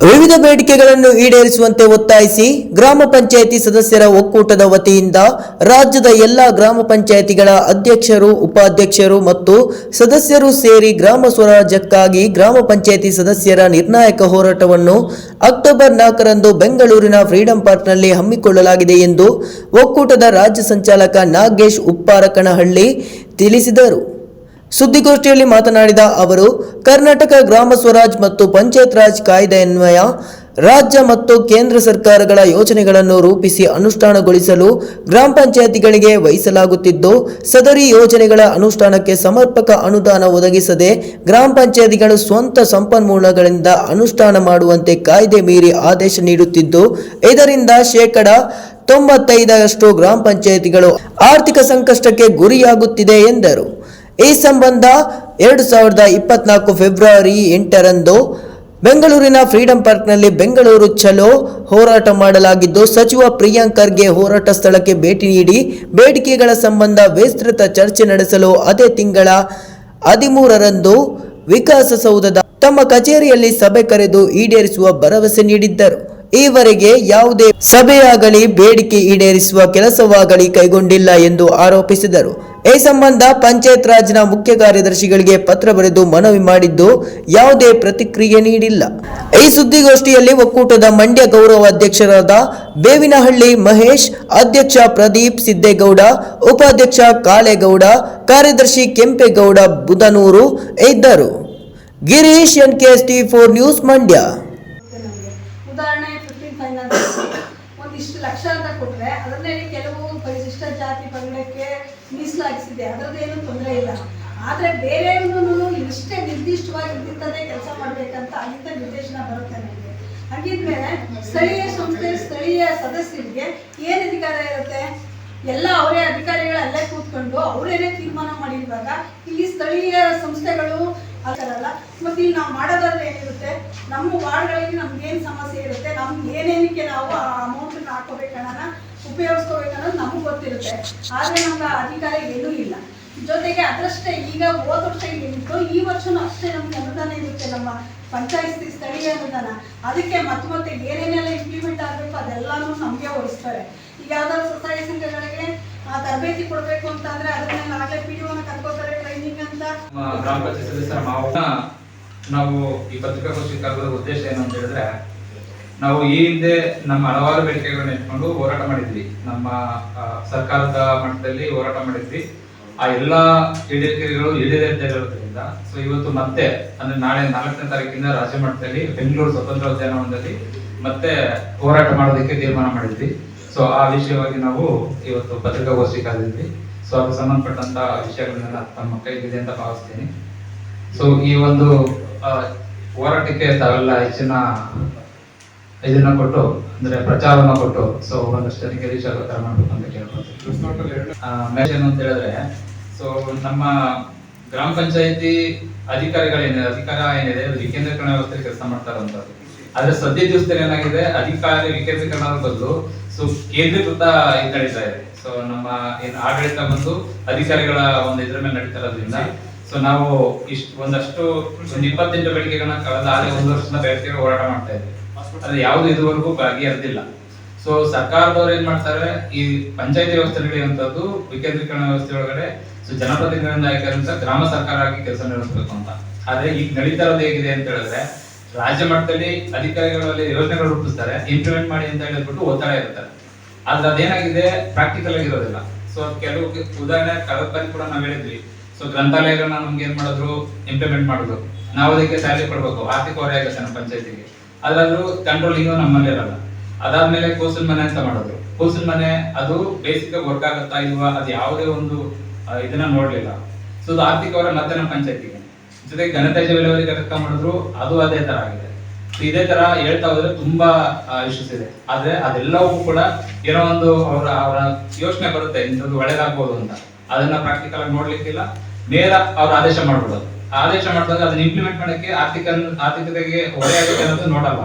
ವಿವಿಧ ಬೇಡಿಕೆಗಳನ್ನು ಈಡೇರಿಸುವಂತೆ ಒತ್ತಾಯಿಸಿ ಗ್ರಾಮ ಪಂಚಾಯಿತಿ ಸದಸ್ಯರ ಒಕ್ಕೂಟದ ವತಿಯಿಂದ ರಾಜ್ಯದ ಎಲ್ಲ ಗ್ರಾಮ ಪಂಚಾಯಿತಿಗಳ ಅಧ್ಯಕ್ಷರು, ಉಪಾಧ್ಯಕ್ಷರು ಮತ್ತು ಸದಸ್ಯರು ಸೇರಿ ಗ್ರಾಮ ಸ್ವರಾಜ್ಯಕ್ಕಾಗಿ ಗ್ರಾಮ ಪಂಚಾಯಿತಿ ಸದಸ್ಯರ ನಿರ್ಣಾಯಕ ಹೋರಾಟವನ್ನು ಅಕ್ಟೋಬರ್ ನಾಲ್ಕರಂದು ಬೆಂಗಳೂರಿನ ಫ್ರೀಡಂ ಪಾರ್ಕ್ನಲ್ಲಿ ಹಮ್ಮಿಕೊಳ್ಳಲಾಗಿದೆ ಎಂದು ಒಕ್ಕೂಟದ ರಾಜ್ಯ ಸಂಚಾಲಕ ನಾಗೇಶ್ ಉಪ್ಪಾರಕನಹಳ್ಳಿ ತಿಳಿಸಿದರು. ಸುದ್ದಿಗೋಷ್ಠಿಯಲ್ಲಿ ಮಾತನಾಡಿದ ಅವರು, ಕರ್ನಾಟಕ ಗ್ರಾಮ ಸ್ವರಾಜ್ ಮತ್ತು ಪಂಚಾಯತ್ ರಾಜ್ ಕಾಯ್ದೆಯನ್ವಯ ರಾಜ್ಯ ಮತ್ತು ಕೇಂದ್ರ ಸರ್ಕಾರಗಳ ಯೋಜನೆಗಳನ್ನು ರೂಪಿಸಿ ಅನುಷ್ಠಾನಗೊಳಿಸಲು ಗ್ರಾಮ ಪಂಚಾಯತಿಗಳಿಗೆ ವಹಿಸಲಾಗುತ್ತಿದ್ದು, ಸದರಿ ಯೋಜನೆಗಳ ಅನುಷ್ಠಾನಕ್ಕೆ ಸಮರ್ಪಕ ಅನುದಾನ ಒದಗಿಸದೆ ಗ್ರಾಮ ಪಂಚಾಯತಿಗಳು ಸ್ವಂತ ಸಂಪನ್ಮೂಲಗಳಿಂದ ಅನುಷ್ಠಾನ ಮಾಡುವಂತೆ ಕಾಯ್ದೆ ಮೀರಿ ಆದೇಶ ನೀಡುತ್ತಿದ್ದು, ಇದರಿಂದ ಶೇಕಡ ತೊಂಬತ್ತೈದರಷ್ಟು ಗ್ರಾಮ ಪಂಚಾಯತಿಗಳು ಆರ್ಥಿಕ ಸಂಕಷ್ಟಕ್ಕೆ ಗುರಿಯಾಗುತ್ತಿದೆ ಎಂದರು. ಈ ಸಂಬಂಧ ಎರಡು ಸಾವಿರದ ಇಪ್ಪತ್ನಾಲ್ಕು ಫೆಬ್ರವರಿ ಎಂಟರಂದು ಬೆಂಗಳೂರಿನ ಫ್ರೀಡಂ ಪಾರ್ಕ್ನಲ್ಲಿ ಬೆಂಗಳೂರು ಚಲೋ ಹೋರಾಟ ಮಾಡಲಾಗಿದ್ದು, ಸಚಿವ ಪ್ರಿಯಾಂಕ್ ಖರ್ಗೆ ಹೋರಾಟ ಸ್ಥಳಕ್ಕೆ ಭೇಟಿ ನೀಡಿ, ಬೇಡಿಕೆಗಳ ಸಂಬಂಧ ವಿಸ್ತೃತ ಚರ್ಚೆ ನಡೆಸಲು ಅದೇ ತಿಂಗಳ ಹದಿಮೂರರಂದು ವಿಕಾಸಸೌಧದ ತಮ್ಮ ಕಚೇರಿಯಲ್ಲಿ ಸಭೆ ಕರೆದು ಈಡೇರಿಸುವ ಭರವಸೆ ನೀಡಿದ್ದರು. ಈವರೆಗೆ ಯಾವುದೇ ಸಭೆಯಾಗಲಿ, ಬೇಡಿಕೆ ಈಡೇರಿಸುವ ಕೆಲಸವಾಗಲಿ ಕೈಗೊಂಡಿಲ್ಲ ಎಂದು ಆರೋಪಿಸಿದರು. ಈ ಸಂಬಂಧ ಪಂಚಾಯತ್ ರಾಜ್ನ ಮುಖ್ಯ ಕಾರ್ಯದರ್ಶಿಗಳಿಗೆ ಪತ್ರ ಬರೆದು ಮನವಿ ಮಾಡಿದ್ದು ಯಾವುದೇ ಪ್ರತಿಕ್ರಿಯೆ ನೀಡಿಲ್ಲ. ಈ ಸುದ್ದಿಗೋಷ್ಠಿಯಲ್ಲಿ ಒಕ್ಕೂಟದ ಮಂಡ್ಯ ಗೌರವ ಅಧ್ಯಕ್ಷರಾದ ಬೇವಿನಹಳ್ಳಿ ಮಹೇಶ್, ಅಧ್ಯಕ್ಷ ಪ್ರದೀಪ್ ಸಿದ್ದೇಗೌಡ, ಉಪಾಧ್ಯಕ್ಷ ಕಾಳೇಗೌಡ, ಕಾರ್ಯದರ್ಶಿ ಕೆಂಪೇಗೌಡ ಬುಧನೂರು ಇದ್ದರು. Girish N K S T four news Mandya ನಮಗೆ ಉದಾಹರಣೆ ಫಿಫ್ಟೀನ್ ಫೈನಾನ್ಸ್ ಒಂದಿಷ್ಟು ಲಕ್ಷ ಅಂತ ಕೊಟ್ಟರೆ ಅದನ್ನೇ ಕೆಲವು ಪರಿಶಿಷ್ಟ ಜಾತಿ ಪಂಗಡಕ್ಕೆ ಮೀಸಲಾಗಿಸಿದೆ. ಅದರದ್ದೇನು ತೊಂದರೆ ಇಲ್ಲ. ಆದರೆ ಬೇರೆಯವ್ರನ್ನೂ ಇಷ್ಟೇ ನಿರ್ದಿಷ್ಟವಾಗಿ ಇದ್ದಿರ್ತದೆ ಕೆಲಸ ಮಾಡಬೇಕಂತ ಅಲ್ಲಿಂದ ನಿರ್ದೇಶನ ಬರುತ್ತೆ ನಮಗೆ. ಹಾಗಿದ್ರೆ ಸ್ಥಳೀಯ ಸಂಸ್ಥೆ, ಸ್ಥಳೀಯ ಸದಸ್ಯರಿಗೆ ಏನು ಅಧಿಕಾರ ಇರುತ್ತೆ? ಎಲ್ಲ ಅವರೇ ಅಧಿಕಾರಿಗಳು ಅಲ್ಲೇ ಕೂತ್ಕೊಂಡು ಅವರೇನೆ ತೀರ್ಮಾನ ಮಾಡಿರುವಾಗ ಇಲ್ಲಿ ಸ್ಥಳೀಯ ಸಂಸ್ಥೆಗಳು ಅದರಲ್ಲ ಮತ್ತೆ ಇಲ್ಲಿ ನಾವು ಮಾಡೋದಾದ್ರೆ ಏನಿರುತ್ತೆ? ನಮ್ಮ ವಾರ್ಡ್ಗಳಿಗೆ ನಮ್ಗೆ ಏನು ಸಮಸ್ಯೆ ಇರುತ್ತೆ ನಮ್ಗೆ ಏನೇನಕ್ಕೆ ನಾವು ಆ ಅಮೌಂಟನ್ನ ಹಾಕೋಬೇಕನ್ನ ಉಪಯೋಗಿಸ್ಕೋಬೇಕನ್ನೋದು ನಮಗೆ ಗೊತ್ತಿರುತ್ತೆ. ಆದರೆ ನಮ್ಗೆ ಅಧಿಕಾರ ಏನೂ ಇಲ್ಲ. ಜೊತೆಗೆ ಅದರಷ್ಟೇ ಈಗ ಹೋದ ವರ್ಷ ಏನಿತ್ತು, ಈ ವರ್ಷನೂ ಅಷ್ಟೇ ನಮ್ಗೆ ಅನುದಾನ ಇರುತ್ತೆ ನಮ್ಮ ಪಂಚಾಯಿತಿ ಸ್ಥಳೀಯ ಅನುದಾನ. ಅದಕ್ಕೆ ಮತ್ತೆ ಮತ್ತೆ ಏನೇನೆಲ್ಲ ಇಂಪ್ಲಿಮೆಂಟ್ ಆಗಬೇಕು ಅದೆಲ್ಲಾನು ನಮಗೆ ವಹಿಸ್ತಾರೆ ಈಗ ಯಾವ್ದಾದ್ರು ಸ್ವಸಹಾಯ ಸಂಘಗಳಿಗೆ ತರಬೇತಿ ಕೊಡಬೇಕು ಅಂತ ಅಂದ್ರೆ ಅದನ್ನ ಆಗಲೇ ಪಿ ಡಿ ಕರ್ಕೋತಾರೆ ಟ್ರೈನಿಂಗ್ ಅಂತ. ಗ್ರಾಮ ಪಂಚಾಯತ್ ಸದಸ್ಯರ ನಾವು ಈ ಪತ್ರಿಕಾಗೋಷ್ಠಿ ಕರೆದ ಉದ್ದೇಶ ಏನು ಅಂತ ಹೇಳಿದ್ರೆ, ನಾವು ಈ ಹಿಂದೆ ನಮ್ಮ ಹಲವಾರು ಬೇಡಿಕೆಗಳನ್ನ ಇಟ್ಕೊಂಡು ಹೋರಾಟ ಮಾಡಿದ್ವಿ. ನಮ್ಮ ಸರ್ಕಾರದ ಮಟ್ಟದಲ್ಲಿ ಹೋರಾಟ ಮಾಡಿದ್ವಿ. ಆ ಎಲ್ಲ ಈಡೇರಿಕೆಗಳು ಈಡೇರದೇ ಇರೋದ್ರಿಂದ ಸೊ ಇವತ್ತು ಮತ್ತೆ, ಅಂದ್ರೆ ನಾಳೆ ನಾಲ್ಕನೇ ತಾರೀಕಿಂದ ರಾಜ್ಯ ಮಟ್ಟದಲ್ಲಿ, ಬೆಂಗಳೂರು ಸ್ವತಂತ್ರ ಉದ್ಯಾನವನದಲ್ಲಿ ಮತ್ತೆ ಹೋರಾಟ ಮಾಡೋದಕ್ಕೆ ತೀರ್ಮಾನ ಮಾಡಿದ್ವಿ. ಸೊ ಆ ವಿಷಯವಾಗಿ ನಾವು ಇವತ್ತು ಪತ್ರಿಕಾಗೋಷ್ಠಿ ಕರೆದಿದ್ವಿ ಸೊ ಅದಕ್ಕೆ ಸಂಬಂಧಪಟ್ಟಂತ ವಿಷಯಗಳನ್ನೆಲ್ಲ ತಮ್ಮ ಕೈಗಿದೆ ಅಂತ ಭಾವಿಸ್ತೀನಿ. ಸೊ ಈ ಒಂದು ಹೋರಾಟಕ್ಕೆ ತಾವೆಲ್ಲ ಹೆಚ್ಚಿನ ಇದನ್ನ ಕೊಟ್ಟು, ಅಂದ್ರೆ ಪ್ರಚಾರವನ್ನ ಕೊಟ್ಟು ಸೊ ಒಂದಷ್ಟು ಜನಕ್ಕೆ ರೀಚ್ ಆಗೋ ತರ ಮಾಡ್ಬೇಕು ಅಂತ ಏನು ಅಂತ ಹೇಳಿದ್ರೆ ಸೊ ನಮ್ಮ ಗ್ರಾಮ ಪಂಚಾಯತಿ ಅಧಿಕಾರಿಗಳೇನಿದೆ ಅಧಿಕಾರ ಏನಿದೆ ವಿಕೇಂದ್ರೀಕರಣ ವ್ಯವಸ್ಥೆ ಕೆಲಸ ಮಾಡ್ತಾರಂತದ್ದು ಆದ್ರೆ ಸದ್ಯ ದಿವಸದಲ್ಲಿ ಏನಾಗಿದೆ, ಅಧಿಕಾರಿ ವಿಕೇಂದ್ರೀಕರಣ ಬದಲು ಸೊ ಕೇಂದ್ರೀಕೃತ ಇದು ನಡೀತಾ ಇದೆ ಸೊ ನಮ್ಮ ಏನ್ ಆಡಳಿತ ಬಂದು ಅಧಿಕಾರಿಗಳ ಒಂದು ಇದ್ರ ಮೇಲೆ ನಡೀತಾ ಇರೋದ್ರಿಂದ ಸೊ ನಾವು ಇಷ್ಟು ಒಂದಷ್ಟು ಒಂದು ಇಪ್ಪತ್ತೆಂಟು ಬೆಳಿಗ್ಗೆಗಳನ್ನ ಕಳೆದ ಆದ್ರೆ ಒಂದು ವರ್ಷದಿಂದ ಬೇಡಿಕೆ ಹೋರಾಟ ಮಾಡ್ತಾ ಇದ್ವಿ ಅದು ಯಾವುದು ಇದುವರೆಗೂ ಬಗೆಹರಿದಿಲ್ಲ ಸೊ ಸರ್ಕಾರದವ್ರು ಏನ್ ಮಾಡ್ತಾರೆ, ಈ ಪಂಚಾಯತಿ ವ್ಯವಸ್ಥೆ ನಡೆಯುವಂಥದ್ದು ವಿಕೇಂದ್ರೀಕರಣ ವ್ಯವಸ್ಥೆ ಒಳಗಡೆ ಸೊ ಜನಪ್ರತಿನಿಧಿಗಳಿಂದ ಗ್ರಾಮ ಸರ್ಕಾರ ಆಗಿ ಕೆಲಸ ನಡೆಸಬೇಕು ಅಂತ. ಆದ್ರೆ ಈಗ ನಡೀತಾ ಇರೋದು ಹೇಗಿದೆ ಅಂತ ಹೇಳಿದ್ರೆ, ರಾಜ್ಯ ಮಟ್ಟದಲ್ಲಿ ಅಧಿಕಾರಿಗಳಲ್ಲಿ ಯೋಜನೆಗಳು ರೂಪಿಸ್ತಾರೆ ಇಂಪ್ಲಿಮೆಂಟ್ ಮಾಡಿ ಅಂತ ಹೇಳ್ಬಿಟ್ಟು ಒತ್ತಡ ಇರ್ತಾರೆ ಆದ್ರೆ ಅದೇನಾಗಿದೆ ಪ್ರಾಕ್ಟಿಕಲ್ ಆಗಿರೋದಿಲ್ಲ ಸೊ ಕೆಲವು ಉದಾಹರಣೆ ಬಾರಿ ಕೂಡ ನಾವು ಹೇಳಿದ್ವಿ. ಸೊ ಗ್ರಂಥಾಲಯಗಳನ್ನ ನಮ್ಗೆ ಏನ್ ಮಾಡಿದ್ರು? ಇಂಪ್ಲಿಮೆಂಟ್ ಮಾಡಿದ್ರು. ನಾವು ಅದಕ್ಕೆ ಸ್ಯಾಲರಿ ಕೊಡ್ಬೇಕು. ಆರ್ಥಿಕ ಹೊರೆ ಆಗುತ್ತೆ ನಮ್ಮ ಪಂಚಾಯತಿಗೆ. ಅದರಲ್ಲೂ ಕಂಟ್ರೋಲಿಂಗ್ ನಮ್ಮಲ್ಲಿ ಇರಲ್ಲ. ಅದಾದ್ಮೇಲೆ ಕೂಸಿನ ಮನೆ ಅಂತ ಮಾಡಿದ್ರು. ಕೂಸಿನ ಮನೆ, ಅದು ಬೇಸಿಕ್ ವರ್ಕ್ ಆಗುತ್ತಾ ಇಲ್ವಾ? ಅದು ಯಾವುದೇ ಒಂದು ಇದನ್ನ ನೋಡ್ಲಿಲ್ಲ. ಸೊ ಅದು ಆರ್ಥಿಕ ಹೊರೆ ಮತ್ತೆ ನಮ್ಮ ಪಂಚಾಯತಿಗೆ. ಜೊತೆಗೆ ಗಣತಾಜ್ಯ ವಿಲೇವಾರಿ ಘಟಕ ಮಾಡಿದ್ರು, ಅದು ಅದೇ ತರ ಆಗಿದೆ. ಇದೇ ತರ ಹೇಳ್ತಾ ಹೋದ್ರೆ ತುಂಬಾ ಇಶ್ಯೂಸ್ ಇದೆ. ಆದ್ರೆ ಅದೆಲ್ಲವೂ ಕೂಡ ಏನೋ ಒಂದು ಅವರ ಅವರ ಯೋಚನೆ ಬರುತ್ತೆ. ಇಂಥದ್ದು ಒಳ್ಳೇದಾಗ್ಬೋದು ಅಂತ. ಅದನ್ನ ಪ್ರಾಕ್ಟಿಕಲ್ ಆಗಿ ನೋಡ್ಲಿಕ್ಕಿಲ್ಲ. ನೇರ ಅವ್ರ ಆದೇಶ ಮಾಡ್ಬಿಡೋದು. ಆದೇಶ ಮಾಡಿದಾಗ ಅದನ್ನ ಇಂಪ್ಲಿಮೆಂಟ್ ಮಾಡಕ್ಕೆ ಆರ್ಥಿಕ ಆರ್ಥಿಕತೆಗೆ ಹೊರೆ ಆಗುತ್ತೆ ಅನ್ನೋದು ನೋಡಲ್ಲ